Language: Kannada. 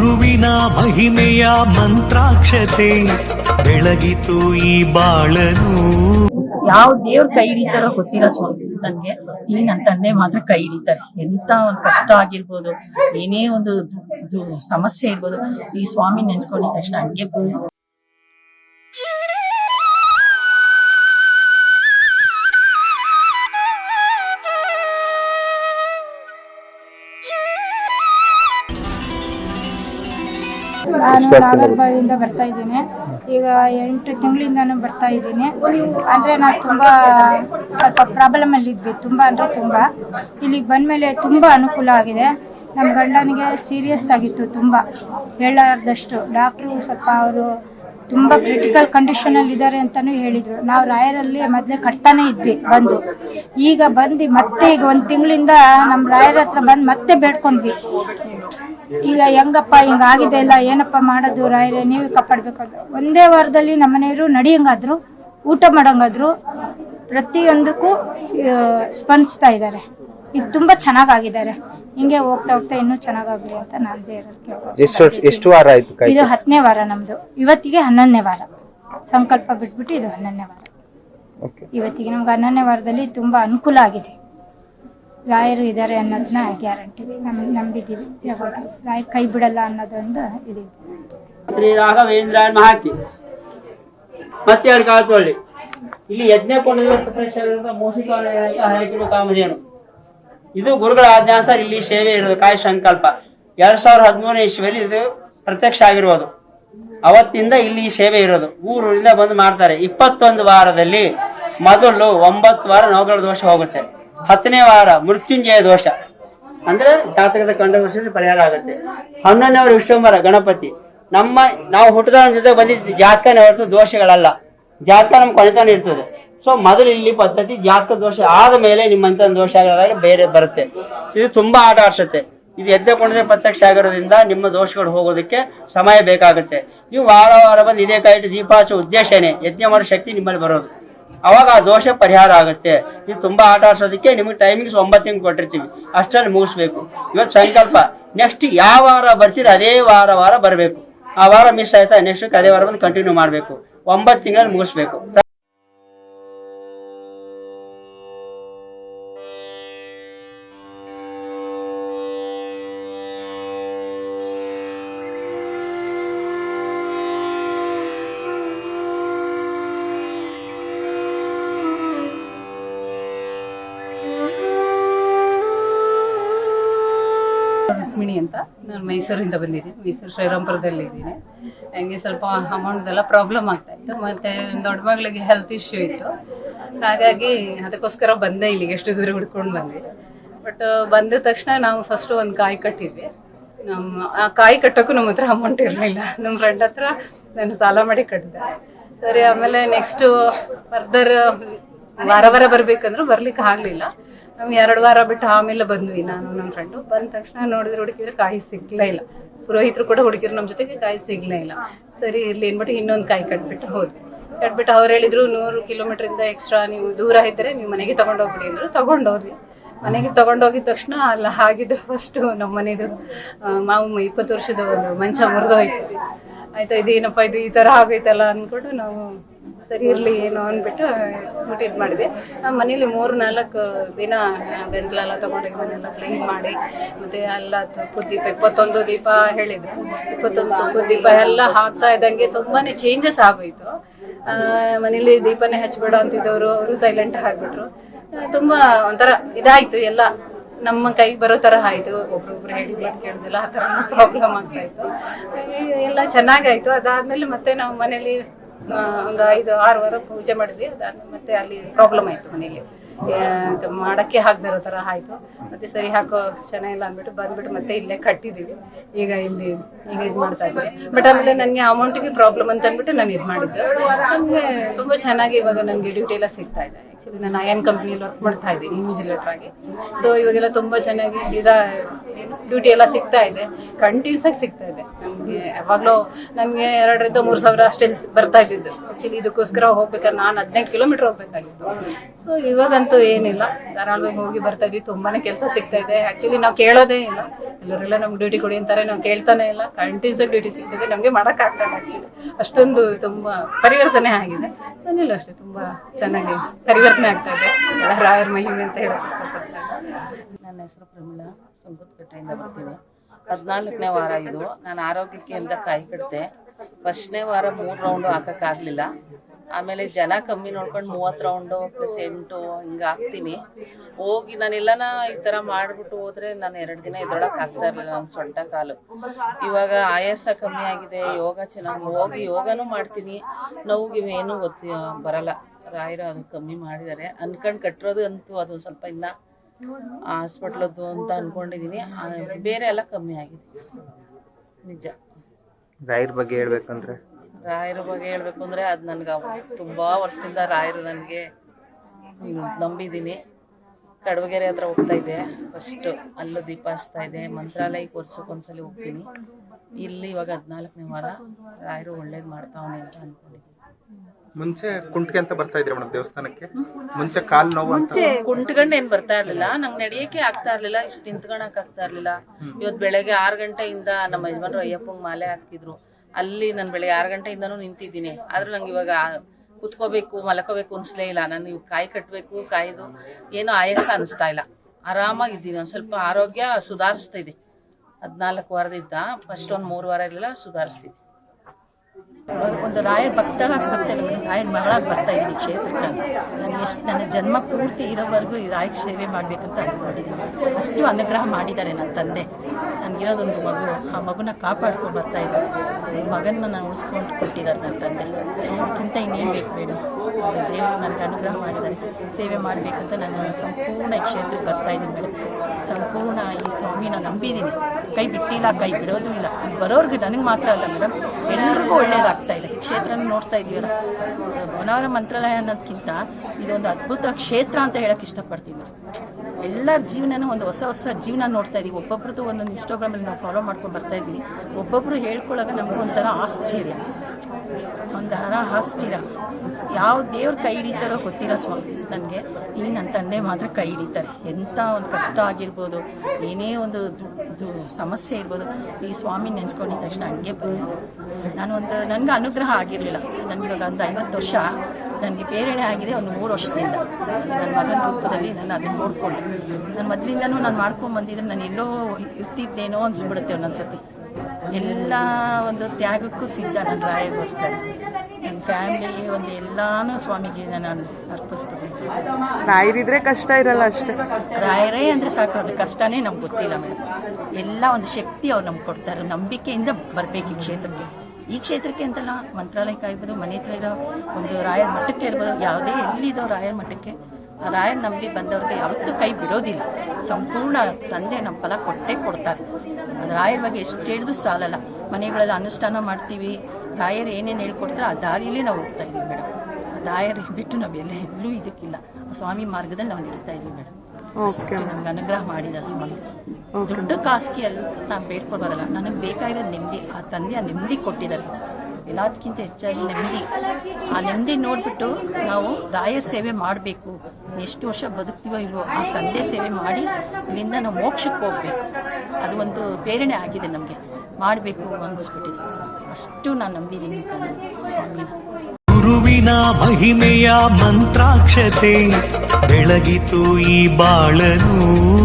ಗುರುವಿನ ಮಹಿಮೆಯ ಮಂತ್ರಾಕ್ಷತೆ ಬೆಳಗಿತು ಈ ಬಾಳನು. ಯಾವ ದೇವ್ರ ಕೈ ಹಿಡಿತಾರೋ ಗೊತ್ತಿಲ್ಲ ಸ್ವಾಮಿ ನನ್ಗೆ ಈ ನನ್ನ ತಂದೆ ಮಾತ್ರ ಕೈ ಹಿಡಿತಾರೆ. ಎಂತ ಒಂದು ಕಷ್ಟ ಆಗಿರ್ಬೋದು, ಏನೇ ಒಂದು ಸಮಸ್ಯೆ ಇರ್ಬೋದು, ಈ ಸ್ವಾಮಿ ನೆನ್ಸ್ಕೊಂಡಿದ ತಕ್ಷಣ ಹಂಗೆ ನಾನು ನಾಗರ್ಬಾವಿಯಿಂದ ಬರ್ತಾ ಇದ್ದೀನಿ. ಈಗ ಎಂಟು ತಿಂಗಳಿಂದಾನು ಬರ್ತಾ ಇದ್ದೀನಿ. ಅಂದರೆ ನಾವು ತುಂಬ ಸ್ವಲ್ಪ ಪ್ರಾಬ್ಲಮ್ ಅಲ್ಲಿದ್ವಿ ತುಂಬ ಅಂದರೆ ತುಂಬ. ಇಲ್ಲಿಗೆ ಬಂದಮೇಲೆ ತುಂಬ ಅನುಕೂಲ ಆಗಿದೆ. ನಮ್ಮ ಗಂಡನಿಗೆ ಸೀರಿಯಸ್ ಆಗಿತ್ತು ತುಂಬ. ಹೇಳಾರ್ದಷ್ಟು. ಡಾಕ್ಟ್ರು ಸ್ವಲ್ಪ ಅವರು ತುಂಬ ಕ್ರಿಟಿಕಲ್ ಕಂಡೀಷನಲ್ಲಿ ಇದ್ದಾರೆ ಅಂತಲೂ ಹೇಳಿದರು. ನಾವು ರಾಯರಲ್ಲಿ ಮೊದಲೇ ಕಟ್ತಾನೆ ಇದ್ವಿ, ಬಂದು. ಈಗ ಬಂದು ಮತ್ತೆ ಈಗ ಒಂದು ತಿಂಗಳಿಂದ ನಮ್ಮ ರಾಯರ ಹತ್ರ ಬಂದು ಮತ್ತೆ ಬೇಡ್ಕೊಂಡ್ವಿ. ಈಗ ಹೆಂಗಪ್ಪ ಹಿಂಗ ಆಗಿದೆ ಇಲ್ಲ ಏನಪ್ಪ ಮಾಡೋದು ರಾಯರೇ ನೀವು ಕಾಪಾಡ್ಬೇಕು ಅಂತ ಒಂದೇ ವಾರದಲ್ಲಿ ನಮ್ಮನೆಯವರು ನಡಿಯಂಗಾದ್ರು ಊಟ ಮಾಡಂಗಾದ್ರು ಪ್ರತಿಯೊಂದಕ್ಕೂ ಸ್ಪಂದಿಸ್ತಾ ಇದ್ದಾರೆ. ಈಗ ತುಂಬಾ ಚೆನ್ನಾಗಾಗಿದ್ದಾರೆ. ಹಿಂಗೆ ಹೋಗ್ತಾ ಹೋಗ್ತಾ ಇನ್ನೂ ಚೆನ್ನಾಗಾಗ್ಲಿ ಅಂತ ನಾನು ದೇವರಲ್ಲಿ ಎಷ್ಟು ಎಷ್ಟು ವಾರ ಆಯ್ತು ಇದು ಹತ್ತನೇ ವಾರ ನಮ್ದು. ಇವತ್ತಿಗೆ ಹನ್ನೊಂದನೇ ವಾರ. ಸಂಕಲ್ಪ ಬಿಟ್ಬಿಟ್ಟು ಇದು ಹನ್ನೊಂದನೇ ವಾರ. ಇವತ್ತಿಗೆ ನಮ್ಗೆ ಹನ್ನೊಂದನೇ ವಾರದಲ್ಲಿ ತುಂಬಾ ಅನುಕೂಲ ಆಗಿದೆ. ರಾಯರು ಇದ್ದಾರೆ ಅನ್ನೋದನ್ನ ಗ್ಯಾರಂಟಿ ನಮ್, ನಂಬಿದ್ದೀವಿ. ಯಾವಾಗ? ರಾಯರ್ ಕೈ ಬಿಡಲ್ಲ ಅನ್ನೋದೊಂದು ಇದೆ. ಶ್ರೀ ರಾಘವೇಂದ್ರ ಮಹಾಕಿ. ಮತ್ತೆ ಎರಡು ಕಾಳತೊಳ್ಳಿ ಇಲ್ಲಿ ಯಜ್ಞ ಕೊಂಡಿರುವ ಕಾಮಧೇನು. ಇದು ಗುರುಗಳ ಆಜ್ಞಾಸ ಇಲ್ಲಿ ಸೇವೆ ಇರೋದು, ಕಾಯ ಸಂಕಲ್ಪ. ಎರಡ್ ಸಾವಿರದ ಹದಿಮೂರನೇ ಇಸ್ವಿಯಲ್ಲಿ ಇದು ಪ್ರತ್ಯಕ್ಷ ಆಗಿರೋದು ಅವತ್ತಿಂದ ಇಲ್ಲಿ ಸೇವೆ ಇರೋದು. ಊರಿಂದ ಬಂದು ಮಾಡ್ತಾರೆ. ಇಪ್ಪತ್ತೊಂದು ವಾರದಲ್ಲಿ ಮೊದಲು ಒಂಬತ್ತು ವಾರ ನೌಕರ ದೋಷ ಹೋಗುತ್ತೆ. ಹತ್ತನೇ ವಾರ ಮೃತ್ಯುಂಜಯ ದೋಷ. ಅಂದ್ರೆ ಜಾತಕದ ಕಂಡ ದೋಷದಲ್ಲಿ ಪರಿಹಾರ ಆಗುತ್ತೆ. ಹನ್ನೊಂದನೇ ವಾರ ವಿಶ್ವಂಬರ ಗಣಪತಿ. ನಮ್ಮ ನಾವು ಹುಟ್ಟದ ಜೊತೆ ಬಂದಿದ್ದ ಹೊರತು ದೋಷಗಳಲ್ಲ. ಜಾತಕ ನಮ್ಗೆ ಕೊನೆತಾನೆ ಇರ್ತದೆ. ಸೊ ಮೊದಲು ಇಲ್ಲಿ ಪದ್ಧತಿ ಜಾತಕ ದೋಷ ಆದ ಮೇಲೆ ನಿಮ್ಮಂತ ದೋಷ ಆಗಿರೋದಾಗ ಬೇರೆ ಬರುತ್ತೆ. ಇದು ತುಂಬಾ ಆಟ ಆಡ್ಸುತ್ತೆ. ಇದು ಎದ್ದೆ ಕೊಂಡರೆ ಪ್ರತ್ಯಕ್ಷ ಆಗಿರೋದ್ರಿಂದ ನಿಮ್ಮ ದೋಷಗಳು ಹೋಗೋದಕ್ಕೆ ಸಮಯ ಬೇಕಾಗುತ್ತೆ. ನೀವು ವಾರ ವಾರ ಬಂದು ಇದೇ ಕಾಯಿಟ್ಟು ದೀಪ ಹಚ್ಚೋ ಉದ್ದೇಶನೇ. ಯಜ್ಞ ಮಾಡೋ ಶಕ್ತಿ ನಿಮ್ಮಲ್ಲಿ ಬರೋದು. ಅವಾಗ ಆ ದೋಷ ಪರಿಹಾರ ಆಗುತ್ತೆ. ಇದು ತುಂಬಾ ಆಟ ಆಡ್ಸೋದಕ್ಕೆ ನಿಮಗೆ ಟೈಮಿಂಗ್ಸ್ ಒಂಬತ್ತು ತಿಂಗಳು ಕೊಟ್ಟಿರ್ತೀವಿ. ಅಷ್ಟರಲ್ಲಿ ಮುಗಿಸ್ಬೇಕು. ಇವತ್ತು ಸಂಕಲ್ಪ. ನೆಕ್ಸ್ಟ್ ಯಾವ ವಾರ ಬರ್ತೀರಿ ಅದೇ ವಾರ ವಾರ ಬರಬೇಕು. ಆ ವಾರ ಮಿಸ್ ಆಯ್ತಾ? ನೆಕ್ಸ್ಟ್ ಅದೇ ವಾರ ಬಂದು ಕಂಟಿನ್ಯೂ ಮಾಡಬೇಕು. ಒಂಬತ್ತು ತಿಂಗಳಲ್ಲಿ ಮುಗಿಸ್ಬೇಕು. ಅಂತ ನಾನು ಮೈಸೂರಿಂದ ಬಂದಿದ್ದೀನಿ. ಮೈಸೂರು ಶ್ರೀರಾಮ್ಪುರದಲ್ಲಿ ಇದ್ದೀನಿ ಹಂಗೆ ಸ್ವಲ್ಪ ಅಮೌಂಟ್ದೆಲ್ಲ ಪ್ರಾಬ್ಲಮ್ ಆಗ್ತಾ ಇತ್ತು. ಮತ್ತೆ ದೊಡ್ಡ ಮಗಳಿಗೆ ಹೆಲ್ತ್ ಇಶ್ಯೂ ಇತ್ತು. ಹಾಗಾಗಿ ಅದಕ್ಕೋಸ್ಕರ ಬಂದೆ ಇಲ್ಲಿಗೆ. ಎಷ್ಟು ದೂರ ಹುಡ್ಕೊಂಡು ಬಂದೆ. ಬಟ್ ಬಂದ ತಕ್ಷಣ ನಾವು ಫಸ್ಟ್ ಒಂದು ಕಾಯಿ ಕಟ್ಟಿದ್ವಿ. ನಮ್ಮ ಆ ಕಾಯಿ ಕಟ್ಟೋಕ್ಕೂ ನಮ್ಮ ಹತ್ರ ಅಮೌಂಟ್ ಇರಲಿಲ್ಲ. ನಮ್ಮ ಫ್ರೆಂಡ್ ಹತ್ರ ನಾನು ಸಾಲ ಮಾಡಿ ಕಟ್ಟಿದೆ ಸರಿ, ಆಮೇಲೆ ನೆಕ್ಸ್ಟು ಫರ್ದರ್ ವಾರ ವಾರ ಬರ್ಬೇಕಂದ್ರೆ ಬರ್ಲಿಕ್ಕೆ ಆಗ್ಲಿಲ್ಲ. ನಾವು ಎರಡು ವಾರ ಬಿಟ್ಟು ಆಮೇಲೆ ಬಂದ್ವಿ ನಾನು ನಮ್ಮ ಫ್ರೆಂಡು ಬಂದ ತಕ್ಷಣ ನೋಡಿದ್ರೆ ಹುಡುಕಿದ್ರೆ ಕಾಯಿ ಸಿಗ್ಲೇ ಇಲ್ಲ. ಪುರೋಹಿತರು ಕೂಡ ಹುಡುಗಿರು ನಮ್ಮ ಜೊತೆಗೆ ಕಾಯಿ ಸಿಗ್ಲೇ ಇಲ್ಲ. ಸರಿ ಇರಲಿ ಅಂದ್ಬಿಟ್ಟು ಇನ್ನೊಂದು ಕಾಯಿ ಕಟ್ಬಿಟ್ಟು ಹೋದ್ವಿ. ಕಟ್ಬಿಟ್ಟು ಅವ್ರು ಹೇಳಿದ್ರು, ನೂರು ಕಿಲೋಮೀಟರ್ ಇಂದ ಎಕ್ಸ್ಟ್ರಾ ನೀವು ದೂರ ಇದ್ದರೆ ನೀವು ಮನೆಗೆ ತಗೊಂಡೋಗ್ಬಿಡಿ ಅಂದರು. ತಗೊಂಡೋದ್ವಿ ಮನೆಗೆ ತಗೊಂಡೋಗಿದ ತಕ್ಷಣ ಅಲ್ಲ ಆಗಿದ್ದು ಫಸ್ಟು ನಮ್ಮ ಮನೆಯದು ಮಾವು ಇಪ್ಪತ್ತು ವರ್ಷದ ಒಂದು ಮಂಚ ಮುರಿದೋಯ್ತು. ಆಯ್ತಾ, ಇದೇನಪ್ಪ ಇದು ಈ ಥರ ಆಗೋಯ್ತಲ್ಲ ಅಂದ್ಕೊಂಡು ನಾವು ಸರಿ ಇರಲಿ ಏನು ಅಂದ್ಬಿಟ್ಟು ಊಟ ಇದು ಮಾಡಿದೆ ನಮ್ಮ ಮನೇಲಿ ಮೂರು ನಾಲ್ಕು ದಿನ ಬೆಂಜಲೆಲ್ಲ ತೊಗೊಂಡು ಮನೆಲ್ಲ ಕ್ಲೀನ್ ಮಾಡಿ, ಮತ್ತು ಎಲ್ಲ ತುಪ್ಪದ ದೀಪ ಇಪ್ಪತ್ತೊಂದು ದೀಪ ಹೇಳಿದ್ರು. ಇಪ್ಪತ್ತೊಂದು ತುಪ್ಪದ ದೀಪ ಎಲ್ಲ ಹಾಕ್ತಾ ಇದ್ದಂಗೆ ತುಂಬಾ ಚೇಂಜಸ್ ಆಗೋಯ್ತು. ಮನೇಲಿ ದೀಪನೇ ಹಚ್ಬೇಡ ಅಂತಿದ್ದವರು, ಅವರು ಸೈಲೆಂಟ್ ಆಗಿಬಿಟ್ರು. ತುಂಬ ಒಂಥರ ಇದಾಯ್ತು ಎಲ್ಲ. ನಮ್ಮ ಕೈ ಬರೋ ತರ ಆಯ್ತು. ಒಬ್ರೊಬ್ರು ಹೇಳಿದ್ ಕೇಳಿದಿಲ್ಲ, ಆ ತರ ಪ್ರಾಬ್ಲಮ್ ಆಗ್ತಾ ಇತ್ತು. ಎಲ್ಲ ಚೆನ್ನಾಗಾಯ್ತು. ಅದಾದ್ಮೇಲೆ ಮತ್ತೆ ನಾವು ಮನೇಲಿ ಒಂದು ಐದು, ಆರು ವಾರ ಪೂಜೆ ಮಾಡಿದ್ವಿ, ಅದಾದ್ಮೇಲೆ ಮತ್ತೆ ಅಲ್ಲಿ ಪ್ರಾಬ್ಲಮ್ ಆಯ್ತು ಮನೇಲಿ ಮಾಡಕ್ಕೆ ಆಗದೆ ತರ ಆಯ್ತು. ಮತ್ತೆ ಸರಿ ಹಾಕೋ ಚೆನ್ನಾಗಿಲ್ಲ ಅಂದ್ಬಿಟ್ಟು ಬಂದ್ಬಿಟ್ಟು ಮತ್ತೆ ಇಲ್ಲೇ ಕಟ್ಟಿದೀವಿ. ಈಗ ಇಲ್ಲಿ, ಈಗ ಇದು ಮಾಡ್ತಾ ಇದ್ದೀವಿ ಬಟ್ ಆಮೇಲೆ ನನಗೆ ಅಮೌಂಟಿಗೆ ಪ್ರಾಬ್ಲಮ್ ಅಂತ ಅಂದ್ಬಿಟ್ಟು ನಾನು ಇದು ಮಾಡಿದ್ದೆ. ನನಗೆ ತುಂಬಾ ಚೆನ್ನಾಗಿ ಇವಾಗ ನನಗೆ ಡ್ಯೂಟಿ ಎಲ್ಲ ಸಿಗ್ತಾ ಇದೆ. ಆಕ್ಚುಲಿ ನಾನು ಅಯನ್ ಕಂಪ್ನಿಯಲ್ಲಿ ವರ್ಕ್ ಮಾಡ್ತಾ ಇದ್ದೀನಿ ಇನ್ವಿಜಿಲೇಟರ್ ಆಗಿ. ಸೊ ಇವಾಗೆಲ್ಲ ತುಂಬಾ ಚೆನ್ನಾಗಿ ಇದ ಡ್ಯೂಟಿ ಎಲ್ಲ ಸಿಗ್ತಾ ಇದೆ. ಕಂಟಿನ್ಯೂಸ್ ಆಗಿ ಸಿಗ್ತಾ ಇದೆ. ನಮಗೆ ಯಾವಾಗಲೂ ನನಗೆ ಎರಡರಿಂದ ಮೂರು ಸಾವಿರ ಅಷ್ಟೇ ಬರ್ತಾ ಇದ್ದಿದ್ದು. ಆ್ಯಕ್ಚುಲಿ ಇದಕ್ಕೋಸ್ಕರ ಹೋಗ್ಬೇಕಾದ್ರೆ ನಾನು ಹದಿನೆಂಟು ಕಿಲೋಮೀಟರ್ ಹೋಗ್ಬೇಕಾಗಿತ್ತು. ಸೊ ಇವಾಗಂತೂ ಏನಿಲ್ಲ. ಧಾರಾಳವಾಗಿ ಹೋಗಿ ಬರ್ತಾ ಇದ್ವಿ. ತುಂಬಾನೇ ಕೆಲಸ ಸಿಗ್ತಾ ಇದೆ. ಆ್ಯಕ್ಚುಲಿ ನಾವು ಕೇಳೋದೇ ಇಲ್ಲ. ಎಲ್ಲರೆಲ್ಲ ನಮ್ಗೆ ಡ್ಯೂಟಿ ಕೊಡಿ ಅಂತಾರೆ. ನಾವು ಕೇಳ್ತಾನೆ ಇಲ್ಲ. ಕಂಟಿನ್ಯೂಸ್ ಆಗಿ ಡ್ಯೂಟಿ ಸಿಗ್ತದೆ ನಮಗೆ ಮಾಡೋಕ್ಕಾಗ್ತಾ ಆ್ಯಕ್ಚುಲಿ ಅಷ್ಟೊಂದು ತುಂಬ ಪರಿವರ್ತನೆ ಆಗಿದೆ. ಅನಿಲ್ಲ ಅಷ್ಟೇ ತುಂಬ ಚೆನ್ನಾಗಿ ಪರಿವರ್ತನೆ ಆಗ್ತಾ ಇದೆ. ಮಹಿಮೆ ಅಂತ ಹೇಳಿ ನನ್ನ ಹೆಸರು ಪ್ರಮಿಳಾ. ಸಂಗುತ್ಕಟ್ಟೆಯಿಂದ ಬರ್ತೀನಿ. ಹದಿನಾಲ್ಕನೇ ವಾರ ಇದು. ನಾನು ಆರೋಗ್ಯಕ್ಕೆ ಅಂತ ಕಾಯಿ ಕಟ್ತೆ ಫಸ್ಟ್ನೇ ವಾರ ಮೂರು ರೌಂಡು ಹಾಕೋಕ್ಕಾಗಲಿಲ್ಲ ಆಮೇಲೆ ಜನ ಕಮ್ಮಿ ನೋಡ್ಕೊಂಡು ಮೂವತ್ತು ರೌಂಡು ಪ್ಲಸ್ ಎಂಟು ಹಿಂಗೆ ಹಾಕ್ತೀನಿ. ಹೋಗಿ ನಾನೆಲ್ಲನ ಈ ಥರ ಮಾಡಿಬಿಟ್ಟು ಹೋದರೆ ನಾನು ಎರಡು ದಿನ ಇದ್ರೊಳಗೆ ಆಗ್ತಾ ಇರಲಿಲ್ಲ ನನ್ನ ಸೊಂಟ ಕಾಲು. ಇವಾಗ ಆಯಾಸ ಕಮ್ಮಿ ಆಗಿದೆ. ಯೋಗ ಚೆನ್ನಾಗಿ ಹೋಗಿ ಯೋಗನೂ ಮಾಡ್ತೀನಿ. ನೋವಿಗೆ ಏನೂ ಗೊತ್ತಿ ಬರಲ್ಲ. ರಾಯರು ಅದು ಕಮ್ಮಿ ಮಾಡಿದ್ದಾರೆ. ಅನ್ಕೊಂಡು ಕಟ್ಟಿರೋದು ಅಂತೂ ಅದು ಸ್ವಲ್ಪ ಇನ್ನ ಹಾಸ್ಪಿಟ್ಲದ್ದು ಅಂತ ಅನ್ಕೊಂಡಿದೀನಿ. ಆ, ಬೇರೆ ಎಲ್ಲ ಕಮ್ಮಿ ಆಗಿದೆ. ನಿಜ. ರಾಯರ್ ಬಗ್ಗೆ ಹೇಳ್ಬೇಕಂದ್ರೆ? ರಾಯರ ಬಗ್ಗೆ ಹೇಳ್ಬೇಕು ಅಂದ್ರೆ ಅದು ನನ್ಗೆ ತುಂಬಾ ವರ್ಷದಿಂದ ರಾಯರು ನನಗೆ ನಂಬಿದ್ದೀನಿ ಕಡವಗೆರೆ ಹತ್ರ ಹೋಗ್ತಾ ಇದ್ದೆ. ಫಸ್ಟ್ ಅಲ್ಲೂ ದೀಪ ಹಚ್ತಾ ಇದೆ ಮಂತ್ರಾಲಯಕ್ಕೆ ವರ್ಷಕ್ಕೊಂದ್ಸಲಿ ಹೋಗ್ತೀನಿ. ಇಲ್ಲಿ ಇವಾಗ ಹದಿನಾಲ್ಕನೇ ವಾರ ರಾಯರು ಒಳ್ಳೇದು ಮಾಡ್ತಾವನೆ ಅಂತ ಅನ್ಕೊಂಡಿದ್ದೀನಿ ಮುಂಚೆ ಕುಂಟ್ಗೆ ಅಂತ ಬರ್ತಾ ಇದ್ರಿ ಮೇಡಮ್ ದೇವಸ್ಥಾನಕ್ಕೆ? ಮುಂಚೆ ಕಾಲ್ ನೋವು ಅಂತ? ಕುಂಟ್ಗಂಡ್ ಏನ್ ಬರ್ತಾ ಇರ್ಲಿಲ್ಲ. ನಂಗೆ ನಡಿಯಕ್ಕೆ ಆಗ್ತಾ ಇರ್ಲಿಲ್ಲ, ಇಷ್ಟು ನಿಂತ್ಕೊಳಕ್ ಆಗ್ತಾ ಇರ್ಲಿಲ್ಲ. ಇವತ್ ಬೆಳಗ್ಗೆ ಆರ್ ಗಂಟೆಯಿಂದ ನಮ್ಮ ಯಜಮಾನ್ರು ಅಯ್ಯಪ್ಪಂಗ್ ಮಾಲೆ ಹಾಕಿದ್ರು. ಅಲ್ಲಿ ನಾನು ಬೆಳಗ್ಗೆ ಆರು ಗಂಟೆಯಿಂದನೂ ನಿಂತಿದ್ದೀನಿ. ಆದ್ರೆ ನಂಗೆ ಇವಾಗ ಕುತ್ಕೋಬೇಕು, ಮಲ್ಕೋಬೇಕು ಅನ್ಸ್ಲೇ ಇಲ್ಲ. ನಾನು ಇವ್ ಕಾಯಿ ಕಟ್ಬೇಕು, ಕಾಯ್ದು ಏನೂ ಆಯಾಸ ಅನಿಸ್ತಾ ಇಲ್ಲ. ಆರಾಮಾಗಿದ್ದೀನಿ. ಒಂದು ಸ್ವಲ್ಪ ಆರೋಗ್ಯ ಸುಧಾರಿಸ್ತಾ ಇದೆ. ಹದಿನಾಲ್ಕು ವಾರದಿಂದ ಫಸ್ಟ್ ಒಂದು ಮೂರು ವಾರ ಇರಲಿಲ್ಲ ಸುಧಾರಿಸ್ತಿದೆ ಒಂದು ರಾಯರ್ ಭಕ್ತಳಾಗಿ ಬರ್ತೇನೆ ರಾಯರ್ ಮಗಳಾಗಿ ಬರ್ತಾ ಇದ್ದೀನಿ ಕ್ಷೇತ್ರಕ್ಕೆ. ನಾನು ಎಷ್ಟು ನನ್ನ ಜನ್ಮ ಪೂರ್ತಿ ಇರೋವರೆಗೂ ಈ ರಾಯಕ್ಕೆ ಸೇವೆ ಮಾಡಬೇಕಂತ ಅಂದ್ಕೊಂಡಿದ್ದೀನಿ ಅಷ್ಟು ಅನುಗ್ರಹ ಮಾಡಿದ್ದಾರೆ ನನ್ನ ತಂದೆ. ನನಗಿರೋದೊಂದು ಮಗು. ಆ ಮಗುನ ಕಾಪಾಡ್ಕೊಂಡು ಬರ್ತಾ ಇದ್ದಾರೆ. ಈ ಮಗನ್ನ ನಾನು ಉಳಿಸ್ಕೊಂಡು ಕೊಟ್ಟಿದ್ದಾರೆ ನನ್ನ ತಂದೆ. ಅದಕ್ಕಿಂತ ಇನ್ನೇನು ಬೇಕು ಮೇಡಮ್ ದೇವರು ನನಗೆ ಅನುಗ್ರಹ ಮಾಡಿದ್ದಾರೆ. ಸೇವೆ ಮಾಡಬೇಕಂತ ನಾನು ಸಂಪೂರ್ಣ ಈ ಕ್ಷೇತ್ರಕ್ಕೆ ಬರ್ತಾ ಇದ್ದೀನಿ ಮೇಡಮ್ ಸಂಪೂರ್ಣ ಈ ಸ್ವಾಮಿನ ನಂಬಿದ್ದೀನಿ. ಕೈ ಬಿಟ್ಟಿಲ್ಲ, ಕೈ ಬಿಡೋದು ಇಲ್ಲ. ಬರೋರ್ಗೆ ನನಗೆ ಮಾತ್ರ ಅಲ್ಲ ಮೇಡಮ್ ಎಲ್ರಿಗೂ ಇದೆ, ಕ್ಷೇತ್ರನ ನೋಡ್ತಾ ಇದೀವಲ್ಲ. ಮನೋಹರ ಮಂತ್ರಾಲಯ ಅನ್ನೋದಕ್ಕಿಂತ ಇದೊಂದು ಅದ್ಭುತ ಕ್ಷೇತ್ರ ಅಂತ ಹೇಳಕ್ ಇಷ್ಟಪಡ್ತೀವಿ ಎಲ್ಲರ ಜೀವನನೂ ಒಂದು ಹೊಸ ಹೊಸ ಜೀವನ ನೋಡ್ತಾ ಇದೀವಿ. ಒಬ್ಬೊಬ್ರದ್ದು ಒಂದೊಂದು ಇನ್ಸ್ಟಾಗ್ರಾಮಲ್ಲಿ ನಾವು ಫಾಲೋ ಮಾಡ್ಕೊಂಡು ಬರ್ತಾ ಇದ್ದೀವಿ ಒಬ್ಬೊಬ್ರು ಹೇಳ್ಕೊಳ್ಳೋಕೆ ನಮಗೊಂಥರ ಆಶ್ಚರ್ಯ. ಒಂಥರ ಹಾಸ್ತೀರ. ಯಾವ ದೇವ್ರ ಕೈ ಹಿಡಿತಾರೋ ಗೊತ್ತಿಲ್ಲ ಸ್ವಾಮಿ, ನನಗೆ. ಈ ನನ್ನ ತಂದೆ ಮಾತ್ರ ಕೈ ಹಿಡಿತಾರೆ. ಎಂಥ ಒಂದು ಕಷ್ಟ ಆಗಿರ್ಬೋದು, ಏನೇ ಒಂದು ಸಮಸ್ಯೆ ಇರ್ಬೋದು, ಈ ಸ್ವಾಮಿ ನೆನೆಸ್ಕೊಂಡಿದ್ದ ತಕ್ಷಣ ಹಂಗೆ ನಾನು ಒಂದು, ನನಗೆ ಅನುಗ್ರಹ ಆಗಿರಲಿಲ್ಲ. ನನಗೆ ಒಂದು ಐವತ್ತು ವರ್ಷ, ನನಗೆ ಪ್ರೇರಣೆ ಆಗಿದೆ ಒಂದು ಮೂರು ವರ್ಷದಿಂದ. ನನ್ನ ಮಗನ ರೂಪದಲ್ಲಿ ನಾನು ಅದನ್ನು ನೋಡಿಕೊಂಡೆ. ನಾನು ಮೊದಲಿಂದನೂ ನಾನು ಮಾಡ್ಕೊಂಡು ಬಂದಿದ್ರೆ ನಾನು ಎಲ್ಲೋ ಇರ್ತಿದ್ದೇನೋ ಅನಿಸ್ಬಿಡುತ್ತೆ ಒಂದೊಂದು ಸತಿ ಎಲ್ಲ ಒಂದು ತ್ಯಾಗಕ್ಕೂ ಸಿದ್ಧ ನನ್ನ ರಾಯಗೋಸ್ಕರ ನನ್ನ ಫ್ಯಾಮಿಲಿ ಒಂದು ಎಲ್ಲಾನು ಸ್ವಾಮಿಗೆ ನಾನು ಅರ್ಪಿಸ್ಬೇಕು. ರಾಯರಿದ್ರೆ ಕಷ್ಟ ಇರಲ್ಲ ಅಷ್ಟೇ. ರಾಯರೇ ಅಂದರೆ ಸಾಕು ಅದು ಕಷ್ಟನೇ ನಮ್ಗೆ ಗೊತ್ತಿಲ್ಲ ಮೇಡಮ್. ಎಲ್ಲ ಒಂದು ಶಕ್ತಿ ಅವ್ರು ನಮ್ಗೆ ಕೊಡ್ತಾರೆ. ನಂಬಿಕೆಯಿಂದ ಬರಬೇಕು ಈ ಕ್ಷೇತ್ರಕ್ಕೆ. ಈ ಕ್ಷೇತ್ರಕ್ಕೆ ಅಂತಲ್ಲ ಮಂತ್ರಾಲಯಕ್ಕೆ ಆಗ್ಬೋದು ಮನೆ ಹತ್ರ ಇರೋ ಒಂದು ರಾಯರ ಮಠಕ್ಕೆ ಇರ್ಬೋದು ಯಾವುದೇ ಎಲ್ಲಿದೋ ರಾಯರ ಮಠಕ್ಕೆ ರಾಯರ್ ನಂಬಿ ಬಂದವ್ರಿಗೆ ಯಾವತ್ತೂ ಕೈ ಬಿಡೋದಿಲ್ಲ. ಸಂಪೂರ್ಣ ತಂದೆ ನಮ್ಮ ಫಲ ಕೊಟ್ಟೇ ಕೊಡ್ತಾರೆ. ರಾಯರ್ ಬಗ್ಗೆ ಎಷ್ಟು ಹೇಳಿದ್ರು ಸಾಲಲ್ಲ. ಮನೆಗಳಲ್ಲಿ ಅನುಷ್ಠಾನ ಮಾಡ್ತೀವಿ. ರಾಯರ್ ಏನೇನು ಹೇಳ್ಕೊಡ್ತಾರೆ ಆ ದಾರಿಯಲ್ಲೇ ನಾವು ಹೋಗ್ತಾ ಇದ್ದೀವಿ ಮೇಡಮ್ ಆ ದಾರಿ ಬಿಟ್ಟು ನಾವು ಎಲ್ಲ ಎಲ್ಲೂ ಇದಕ್ಕಿಲ್ಲ. ಆ ಸ್ವಾಮಿ ಮಾರ್ಗದಲ್ಲಿ ನಾವು ನಡೀತಾ ಇದ್ದೀವಿ ಮೇಡಮ್ ನಮ್ಗೆ ಅನುಗ್ರಹ ಮಾಡಿದ ಸ್ವಾಮಿ. ದೊಡ್ಡ ಖಾಸಗಿ ಅಲ್ಲಿ ನಾನು ಬೇಡ್ಕೊಂಡು ಬರಲ್ಲ. ನನಗೆ ಬೇಕಾಗಿರೋ ನೆಮ್ಮದಿ. ಆ ತಂದೆ ಆ ನೆಮ್ಮದಿ ಕೊಟ್ಟಿದ್ದಾರೆ. ಎಲ್ಲದಕ್ಕಿಂತ ಹೆಚ್ಚಾಗಿ ನೆಮ್ಮದಿ. ಆ ನೆಮ್ಮದಿ ನೋಡಿಬಿಟ್ಟು ನಾವು ರಾಯರ ಸೇವೆ ಮಾಡಬೇಕು. ಎಷ್ಟು ವರ್ಷ ಬದುಕ್ತೀವೋ ಇಲ್ವೋ ಆ ತಂದೆ ಸೇವೆ ಮಾಡಿ ಇಲ್ಲಿಂದ ನಾವು ಮೋಕ್ಷಕ್ಕೆ ಹೋಗ್ಬೇಕು. ಅದು ಒಂದು ಪ್ರೇರಣೆ ಆಗಿದೆ ನಮಗೆ. ಮಾಡಬೇಕು ಅನ್ನಿಸ್ಬಿಟ್ಟಿದೆ. ಅಷ್ಟು ನಾನು ನಂಬಿದ್ದೀನಿ ಸ್ವಾಮಿನ. ಗುರುವಿನ ಮಹಿಮೆಯ ಮಂತ್ರಾಕ್ಷತೆ ಬೆಳಗಿತು ಈ ಬಾಳನು.